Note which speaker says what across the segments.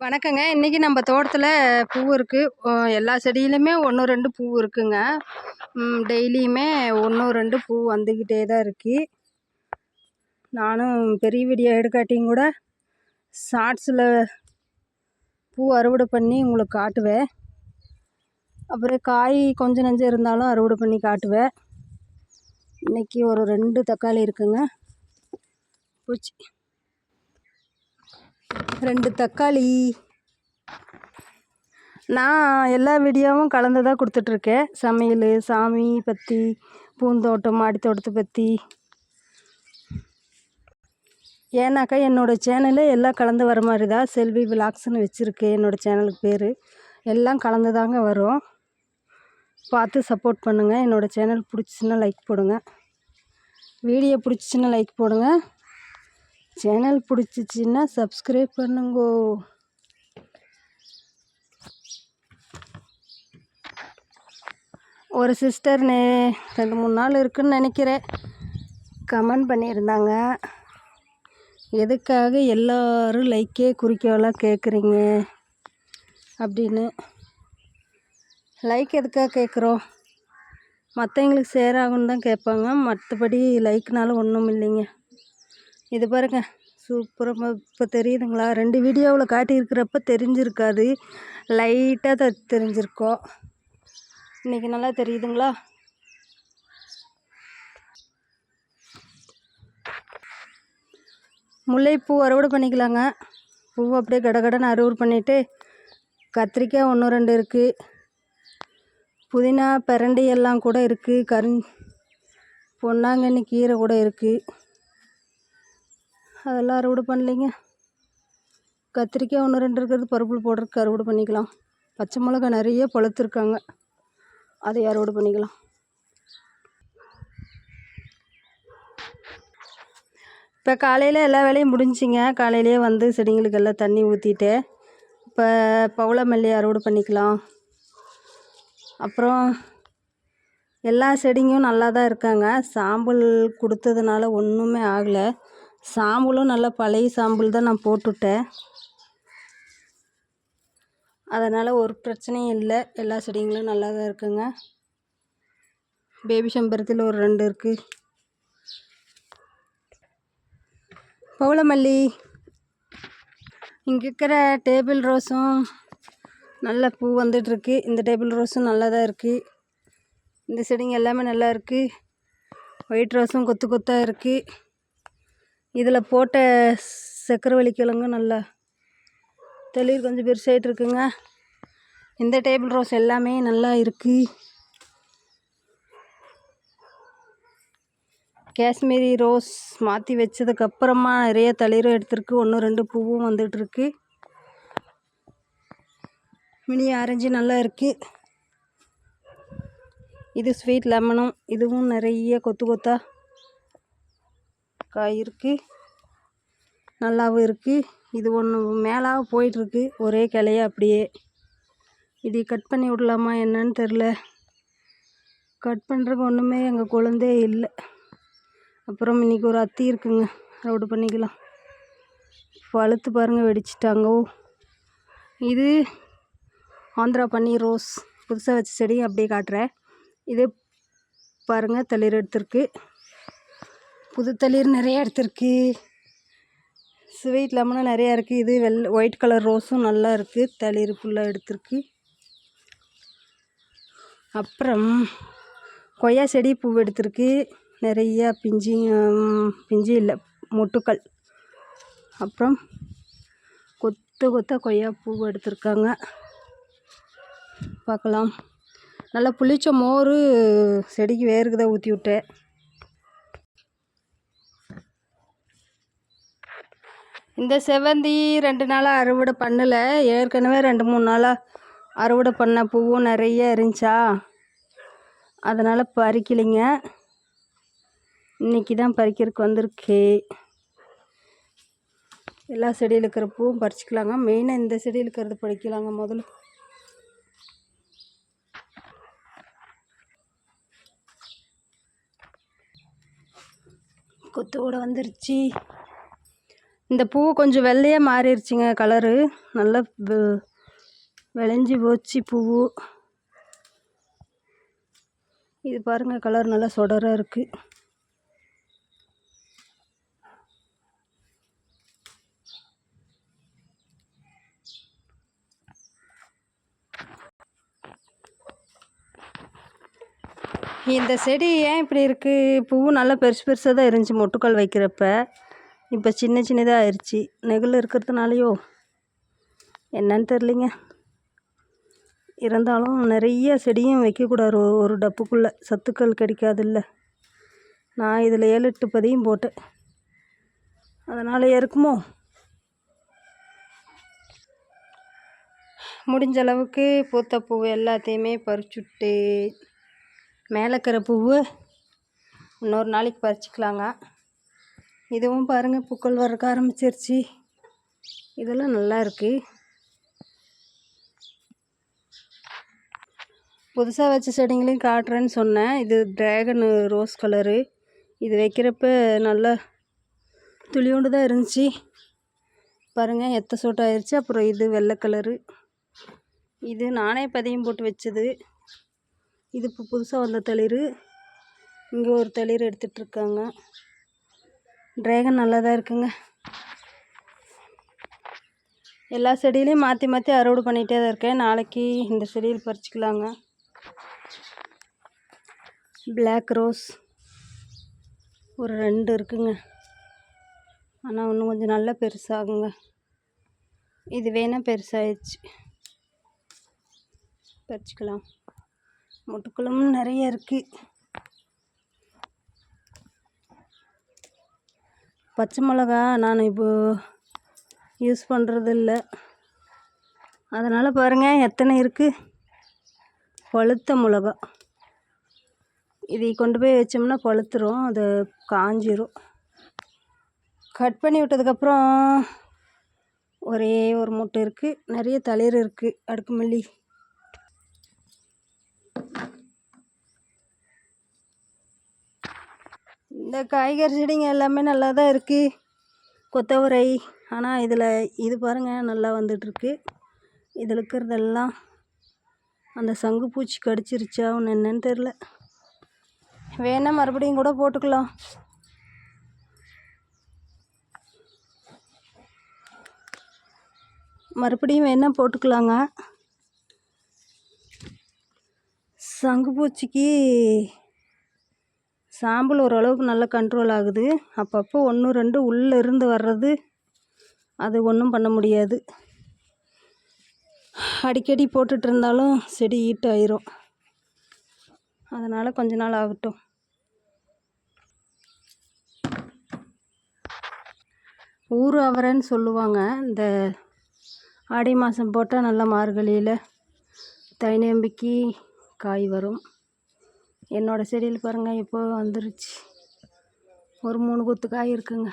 Speaker 1: வணக்கங்க. இன்றைக்கி நம்ம தோட்டத்தில் பூ இருக்குது எல்லா செடியிலுமே ஒன்று ரெண்டு பூ இருக்குங்க. டெய்லியுமே ஒன்று ரெண்டு பூ வந்துக்கிட்டே தான் இருக்கு. நானும் பெரிய வீடியோ எடுக்காட்டியும் கூட ஷார்ட்ஸில் பூ அறுவடை பண்ணி உங்களுக்கு காட்டுவேன். அப்புறம் காய் கொஞ்சம் நஞ்சம் இருந்தாலும் அறுவடை பண்ணி காட்டுவேன். இன்றைக்கி ஒரு ரெண்டு தக்காளி இருக்குங்க. பூச்சி. ரெண்டு தக்காளி. நான் எல்லா வீடியோவும் கலந்து தான் கொடுத்துட்ருக்கேன். சமையல் சாமி பற்றி பூந்தோட்டம் மாடித்தோட்டத்தை பற்றி ஏன்னாக்கா என்னோடய சேனலு எல்லாம் கலந்து வர மாதிரி தான் செல்வி விலாக்ஸ்னு வச்சுருக்கேன் என்னோடய சேனலுக்கு பேர். எல்லாம் கலந்து தாங்க வரும். பார்த்து சப்போர்ட் பண்ணுங்கள் என்னோடய சேனல் பிடிச்சிச்சின்னா லைக் போடுங்க. வீடியோ பிடிச்சிச்சின்னா லைக் போடுங்கள் சேனல் பிடிச்சிச்சின்னா சப்ஸ்கிரைப் பண்ணுங்கோ. ஒரு சிஸ்டர் நே ரெண்டு மூணு நாள் இருக்குன்னு நினைக்கிறேன். கமெண்ட் பண்ணியிருந்தாங்க. எதுக்காக எல்லோரும் லைக்கே குறிக்கோளாக கேட்குறீங்க அப்படின்னு. லைக் எதுக்காக கேட்குறோம் மற்றவங்களுக்கு ஷேர் ஆகும்னு தான் கேட்பாங்க. மற்றபடி லைக்னால ஒன்றும் இல்லைங்க. இது பாருங்க சூப்பராக இப்போ தெரியுதுங்களா? ரெண்டு வீடியோவில் காட்டியிருக்கிறப்ப தெரிஞ்சிருக்காது. லைட்டாக தான் தெரிஞ்சிருக்கோம் இன்றைக்கி நல்லா தெரியுதுங்களா? முல்லைப்பூ அறுவடை பண்ணிக்கலாங்க. பூ அப்படியே கடகடன்னு அறுவடை பண்ணிவிட்டு கத்திரிக்காய் ஒன்று ரெண்டு இருக்குது புதினா பிரண்டி எல்லாம் கூட இருக்குது கருஞ் பொன்னாங்கண்ணி கீரை கூட இருக்குது அதெல்லாம் அறுவடை பண்ணலைங்க. கத்திரிக்காய் ஒன்று ரெண்டு இருக்கிறது பருப்பில் போடுறதுக்கு அறுவடை பண்ணிக்கலாம். பச்சை மிளகா நிறைய பழுத்துருக்காங்க. அதை அறுவடை பண்ணிக்கலாம். இப்போ காலையில் எல்லா வேலையும் முடிஞ்சிங்க காலையிலேயே வந்து செடிங்களுக்கு எல்லாம் தண்ணி ஊற்றிட்டு இப்போ பவள மல்லி அறுவடை பண்ணிக்கலாம். அப்புறம் எல்லா செடிங்களும் நல்லா தான் இருக்காங்க. சாம்பல் கொடுத்ததுனால ஒன்றுமே ஆகலை. சாம்பலும் நல்லா பழைய சாம்பல் தான் நான் போட்டுவிட்டேன் அதனால் ஒரு பிரச்சனையும் இல்லை. எல்லா செடிங்களும் நல்லா தான் இருக்குங்க. பேபி செம்பருத்தியில் ஒரு ரெண்டு இருக்குது பவளமல்லி. இங்கே இருக்கிற டேபிள் ரோஸும் நல்ல பூ வந்துட்டுருக்கு இந்த டேபிள் ரோஸும் நல்லா தான் இருக்குது இந்த செடிங்க எல்லாமே நல்லா இருக்குது ஒயிட் ரோஸும் கொத்து கொத்தாக இருக்குது இதில் போட்ட சக்கரவள்ளி கிழங்கும் நல்லா தெளிர் கொஞ்சம் பெருசாகிட்டு இருக்குங்க. இந்த டேபிள் ரோஸ் எல்லாமே நல்லா இருக்குது காஷ்மீரி ரோஸ் மாற்றி வச்சதுக்கப்புறமா நிறைய தளிரும் எடுத்திருக்கு. ஒன்று ரெண்டு பூவும் வந்துட்டுருக்கு மினி ஆரஞ்சு நல்லா இருக்குது இது ஸ்வீட் லெமனும் இதுவும் நிறைய கொத்து கொத்தாக காய் இருக்குது நல்லாவும் இருக்குது இது ஒன்று மேலாக போயிட்டுருக்கு. ஒரே கிளைய அப்படியே. இதை கட் பண்ணி விடலாமா என்னன்னு தெரில கட் பண்ணுறதுக்கு ஒன்றுமே எங்கள் குழந்தே இல்லை. அப்புறம் இன்றைக்கி ஒரு அத்தி இருக்குங்க. ரவுடு பண்ணிக்கலாம். பழுத்து பாருங்கள் வெடிச்சிட்டாங்கோ. இது ஆந்திரா பன்னீர் ரோஸ். புதுசாக வச்ச செடி அப்படியே காட்டுறேன். இது பாருங்கள் தளிர் எடுத்திருக்கு. புது தளிர் நிறைய எடுத்திருக்கு. ஸ்வீட் லெமனும் நிறையா இருக்குது இது வெள் ஒயிட் கலர் ரோஸும் நல்லா இருக்குது தளிர் ஃபுல்லாக எடுத்திருக்கு. அப்புறம் கொய்யா செடி பூ எடுத்திருக்கு. நிறையா பிஞ்சு பிஞ்சு இல்லை மொட்டுக்கள். அப்புறம் கொத்து கொத்த கொய்யா பூ எடுத்திருக்காங்க. பார்க்கலாம். நல்லா புளிச்ச மோர் செடிக்கு வேருக்கு தான் ஊற்றி விட்டேன் இந்த செவ்வந்தி ரெண்டு நாளாக அறுவடை பண்ணலை. ஏற்கனவே ரெண்டு மூணு நாளாக அறுவடை பண்ண பூவும் நிறைய இருந்துச்சா அதனால் பறிக்கலைங்க. இன்னைக்கு தான் பறிக்கிறதுக்கு வந்திருக்கு. எல்லா செடியில் இருக்கிற பூவும் பறிச்சிக்கலாங்க. மெயினாக இந்த செடியில் இருக்கிறது பறிக்கலாங்க முதல்ல. கொத்து கூட வந்துருச்சு. இந்த பூ கொஞ்சம் வெள்ளையாக மாறிடுச்சுங்க கலரு நல்லா விளைஞ்சி போச்சு பூவு இது பாருங்கள் கலர் நல்லா சொடராக இருக்குது இந்த செடி ஏன் இப்படி இருக்குது பூ நல்லா பெருசு பெருசாக தான் இருந்துச்சு மொட்டுக்கள் வைக்கிறப்ப. இப்போ சின்ன சின்னதாக ஆயிடுச்சு நெகில் இருக்கிறதுனாலையோ என்னன்னு தெரிலிங்க. இருந்தாலும் நிறைய செடியும் வைக்கக்கூடாது. ஒரு- ஒரு டப்புக்குள்ளே. சத்துக்கள் கிடைக்காதுல்ல. நான் இதில் ஏழு எட்டு பதியம் போட்டேன். அதனால் இருக்குமோ முடிஞ்ச அளவுக்கு பூத்த பூவை எல்லாத்தையுமே பறிச்சுட்டு மேலே இருக்கிற பூவு இன்னொரு நாளைக்கு பறிச்சுக்கலாங்க. இதுவும் பாருங்கள் பூக்கள் வரக்க ஆரம்பிச்சிருச்சு. இதெல்லாம் நல்லா இருக்குது புதுசாக வச்ச செடிங்களையும் காட்டுறேன்னு சொன்னேன். இது ட்ராகனு ரோஸ் கலரு இது வைக்கிறப்ப நல்லா துளியோண்டு தான் இருந்துச்சு. பாருங்கள் எத்த சோட்டு ஆயிடுச்சு அப்புறம் இது வெள்ளை கலரு இது நானே பதியம் போட்டு வச்சது. இது இப்போ புதுசாக வந்த தளிர். இங்கே ஒரு தளிர் எடுத்துகிட்ருக்காங்க ட்ராகன் நல்லா தான் இருக்குங்க. எல்லா செடியிலையும் மாற்றி மாற்றி அறுவடை பண்ணிகிட்டே தான் இருக்கேன். நாளைக்கு இந்த செடியில் பறிச்சிக்கலாங்க. பிளாக் ரோஸ் ஒரு ரெண்டு இருக்குங்க. ஆனால் இன்னும் கொஞ்சம் நல்லா பெருசாகுங்க. இது வேணால் பெருசாகிடுச்சு பறிச்சுக்கலாம். முட்டுக்குளமும் நிறைய இருக்குது பச்சை மிளகா நான் இப்போ யூஸ் பண்ணுறது இல்லை அதனால் பாருங்கள் எத்தனை இருக்குது பழுத்த மிளகா. இதை கொண்டு போய் வச்சோம்னா பழுத்துரும் அது காஞ்சிரும். கட் பண்ணி விட்டதுக்கப்புறம் ஒரே ஒரு மூட்டை இருக்குது நிறைய தளிர் இருக்குது அடுக்குமல்லி இந்த காய்கறி செடிங்க எல்லாமே நல்லா தான் இருக்குது கொத்தவரை ஆனால் இதில் இது பாருங்கள் நல்லா வந்துட்டுருக்கு இதில் இருக்கிறதெல்லாம் அந்த சங்கு பூச்சி கடிச்சிருச்சா ஒன்று என்னன்னு தெரில வேணால் மறுபடியும் கூட போட்டுக்கலாம். மறுபடியும் வேணால் போட்டுக்கலாங்க. சங்கு பூச்சிக்கு சாம்பல் ஓரளவுக்கு நல்லா கண்ட்ரோல் ஆகுது. அப்பப்போ ஒன்று ரெண்டு உள்ளே இருந்து வர்றது அது ஒன்றும் பண்ண முடியாது. அடிக்கடி போட்டுட்டு இருந்தாலும் செடி ஹீட் ஆயிரும். அதனால் கொஞ்ச நாள் ஆகட்டும். ஊர் அவரைன்னு சொல்லுவாங்க. இந்த ஆடி மாதம் போட்டால் நல்லா மார்கழியில் தைநம்பிக்கை காய் வரும். என்னோடய செடியில் பாருங்கள் இப்போ வந்துருச்சு. ஒரு மூணு கொத்து காய் இருக்குங்க.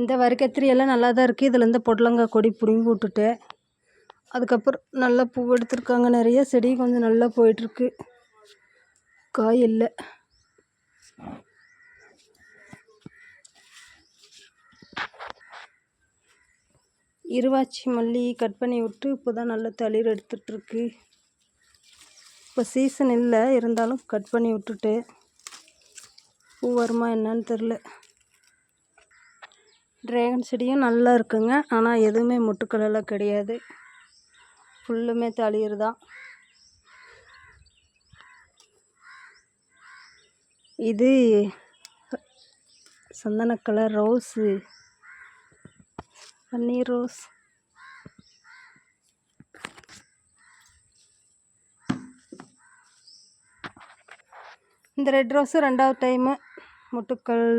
Speaker 1: இந்த வரிக்கத்திரி எல்லாம் நல்லா தான் இருக்குது இதுலேருந்து பொடலங்காய் கொடி பிடுங்கி விட்டுட்டேன் அதுக்கப்புறம் நல்லா பூ எடுத்துருக்காங்க. நிறைய செடி கொஞ்சம் நல்லா போயிட்டுருக்கு. காய் இல்லை. இருவாச்சி மல்லி கட் பண்ணி விட்டு இப்போ தான் நல்லா தளிர் எடுத்துகிட்ருக்கு இப்போ சீசன் இல்லை. இருந்தாலும் கட் பண்ணி விட்டுட்டு பூ வருமா என்னன்னு தெரில ட்ராகன் செடியும் நல்லா இருக்குங்க. ஆனால் எதுவுமே முட்டுக்களெல்லாம் கிடையாது. ஃபுல்லுமே தளிர் தான் இது சந்தன கலர் ரோஸு பன்னீர் ரோஸ் இந்த ரெட் ரோஸு ரெண்டாவது டைமு. முட்டுக்கள்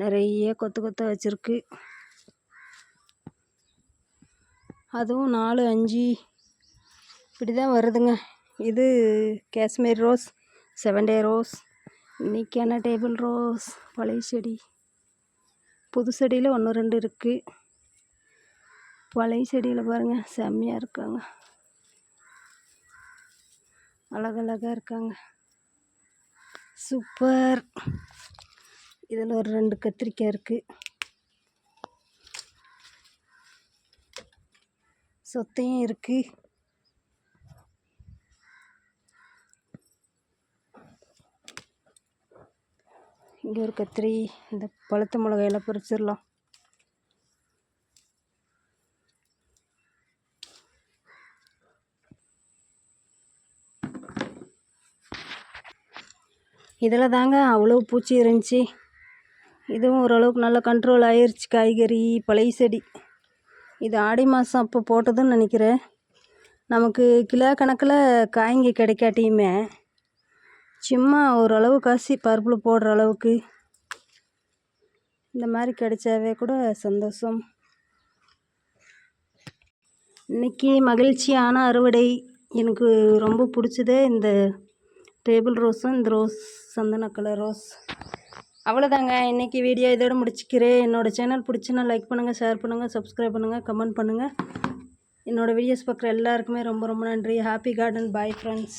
Speaker 1: நிறைய கொத்து கொத்தாக வச்சுருக்கு. அதுவும் நாலு அஞ்சு. இப்படி தான் வருதுங்க. இது Kashmir rose seven day rose இன்றைக்கான டேபிள் ரோஸ் பழைய செடி. புது செடியில் ஒன்று ரெண்டு இருக்குது பழைய செடியில் பாருங்கள் செம்மையாக இருக்காங்க. அழகழகாக இருக்காங்க. சூப்பர். இதில் ஒரு ரெண்டு கத்திரிக்காய் இருக்குது சொத்தையும் இருக்குது இங்கே ஒரு கத்திரி இந்த பழுத்த மிளகாயெல்லாம் பறிச்சிடலாம் இதில் தாங்க அவ்வளோ பூச்சி இருந்துச்சு. இதுவும் ஓரளவுக்கு நல்லா கண்ட்ரோல் ஆயிடுச்சு காய்கறி பழைய செடி. இது ஆடி மாதம் அப்போ போட்டதுன்னு நினைக்கிறேன். நமக்கு கிலோ கணக்கில் காய்ங்க கிடைக்காட்டியுமே சும்மா ஓரளவு காசி பருப்பில் போடுற அளவுக்கு இந்த மாதிரி கிடைச்சாவே கூட சந்தோஷம். இன்றைக்கி மகிழ்ச்சியான அறுவடை எனக்கு ரொம்ப பிடிச்சதே இந்த டேபிள் ரோஸும் இந்த ரோஸ் சந்தன கலர் ரோஸ். அவ்வளோதாங்க. இன்றைக்கி வீடியோ இதோட முடிச்சுக்கிறேன். என்னோடய சேனல் பிடிச்சினா லைக் பண்ணுங்கள் ஷேர் பண்ணுங்கள் சப்ஸ்கிரைப் பண்ணுங்கள் கமெண்ட் பண்ணுங்கள் என்னோடய வீடியோஸ் பார்க்குற எல்லாருக்குமே ரொம்ப ரொம்ப நன்றி. Happy garden bye friends